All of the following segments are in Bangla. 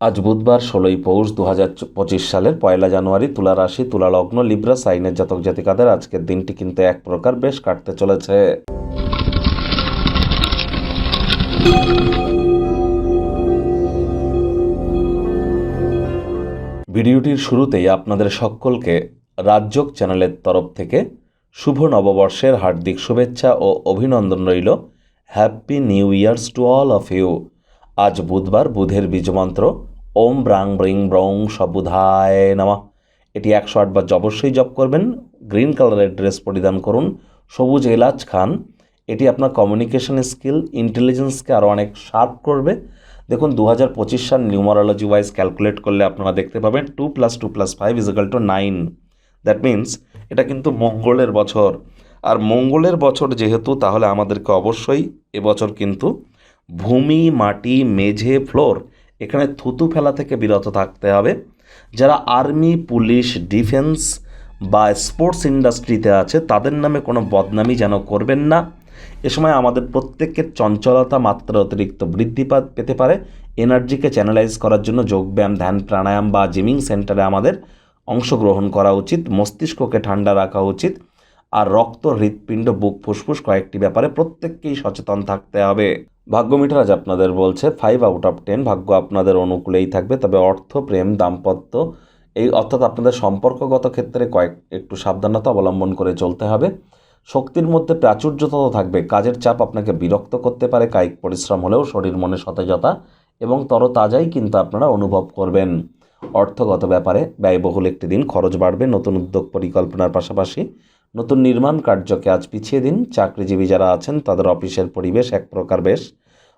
আজ বুধবার ষোলোই পৌষ দু হাজার পঁচিশ সালের পয়লা জানুয়ারি তুলা রাশি, তুলা লগ্ন, লিব্রা, সাইনের জাতক জাতিকাদের আজকের দিনটি কিন্তু এক প্রকার বেশ কাটতে চলেছে। ভিডিওটির শুরুতেই আপনাদের সকলকে রাজ্যক চ্যানেলের তরফ থেকে শুভ নববর্ষের হার্দিক শুভেচ্ছা ও অভিনন্দন রইল। Happy new years to all of you. আজ বুধবার বুধের বীজমন্ত্র ওম ব্রাং ব্রিং ব্রং সবুধায় নামা। এটি একশো আটবার অবশ্যই জপ করবেন, গ্রিন কালারের ড্রেস পরিধান করুন, সবুজ এলাচ খান। এটি আপনার কমিউনিকেশন স্কিল ইন্টেলিজেন্সকে আরও অনেক শার্প করবে। দেখুন দু হাজার পঁচিশ সাল নিউমারোলজি ওয়াইজ ক্যালকুলেট করলে আপনারা দেখতে পাবেন two plus two plus five is equal to nine that means এটা কিন্তু মঙ্গলের বছর। আর মঙ্গলের বছর যেহেতু, তাহলে আমাদেরকে অবশ্যই এবছর কিন্তু ভূমি, মাটি, মেঝে ফ্লোর এখানে থুতু ফেলা থেকে বিরত থাকতে হবে। যারা আর্মি, পুলিশ, ডিফেন্স বা স্পোর্টস ইন্ডাস্ট্রিতে আছে, তাদের নামে কোনো বদনামি যেন করবেন না। এ সময় আমাদের প্রত্যেকের চঞ্চলতা মাত্রা অতিরিক্ত বৃদ্ধি পেতে পারে। এনার্জিকে চ্যানেলাইজ করার জন্য যোগব্যায়াম, ধ্যান, প্রাণায়াম বা জিমিং সেন্টারে আমাদের অংশগ্রহণ করা উচিত। মস্তিষ্ককে ঠান্ডা রাখা উচিত। আর রক্ত, হৃৎপিণ্ড, বুক ফুসফুস কয়েকটি ব্যাপারে প্রত্যেককেই সচেতন থাকতে হবে। ভাগ্য মিটার আজ আপনাদের বলছে ফাইভ আউট অফ টেন ভাগ্য আপনাদের অনুকূলেই থাকবে, তবে অর্থ, প্রেম, দাম্পত্য, এই অর্থাৎ আপনাদের সম্পর্কগত ক্ষেত্রে কয়েক, একটু সাবধানতা অবলম্বন করে চলতে হবে। শক্তির মধ্যে প্রাচুর্যতা থাকবে, কাজের চাপ আপনাকে বিরক্ত করতে পারে, কায়িক পরিশ্রম হলেও শরীর মনে সতেজতা এবং তরতাজাই কিন্তু আপনারা অনুভব করবেন। অর্থগত ব্যাপারে ব্যয়বহুল একটি দিন, খরচ বাড়বে, নতুন উদ্যোগ পরিকল্পনার পাশাপাশি নতুন নির্মাণ কার্যকে আজ পিছিয়ে দিন। চাকরিজীবী যারা আছেন, তাদের অফিসের পরিবেশ এক প্রকার বেশ।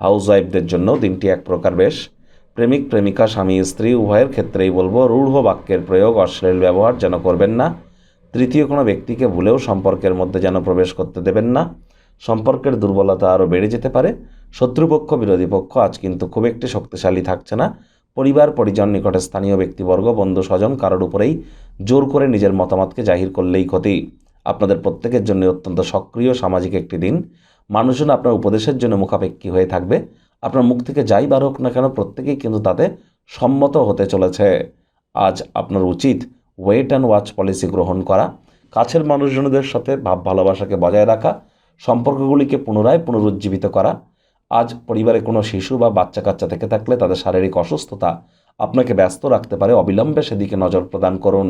হাউস ওয়াইফদের জন্য দিনটি এক প্রকার বেশ। প্রেমিক, প্রেমিকা, স্বামী, স্ত্রী, উভয়ের ক্ষেত্রেই বলব, রূঢ় বাক্যের প্রয়োগ অশ্লীল ব্যবহার যেন করবেন না। তৃতীয় কোনো ব্যক্তিকে ভুলেও সম্পর্কের মধ্যে যেন প্রবেশ করতে দেবেন না। সম্পর্কের দুর্বলতা আরও বেড়ে যেতে পারে। শত্রুপক্ষ, বিরোধী পক্ষ আজ কিন্তু খুব একটি শক্তিশালী থাকছে না। পরিবার, পরিজন, নিকটে স্থানীয় ব্যক্তিবর্গ, বন্ধু, স্বজন কারোর উপরেই জোর করে নিজের মতামতকে জাহির করলেই ক্ষতি। আপনাদের প্রত্যেকের জন্য অত্যন্ত সক্রিয় সামাজিক একটি দিন। মানুষজন আপনার উপদেশের জন্য মুখাপেক্ষী হয়ে থাকবে। আপনার মুখ থেকে যাই বার হোক না কেন প্রত্যেকেই কিন্তু তাতে সম্মত হতে চলেছে। আজ আপনার উচিত ওয়েট অ্যান্ড ওয়াচ পলিসি গ্রহণ করা। কাছের মানুষজনদের সাথে ভাব ভালোবাসাকে বজায় রাখা। সম্পর্কগুলিকে পুনরায় পুনরুজ্জীবিত করা। আজ পরিবারে কোনো শিশু বা বাচ্চা কাচ্চা থেকে থাকলে তাদের শারীরিক অসুস্থতা আপনাকে ব্যস্ত রাখতে পারে। অবিলম্বে সেদিকে নজর প্রদান করুন।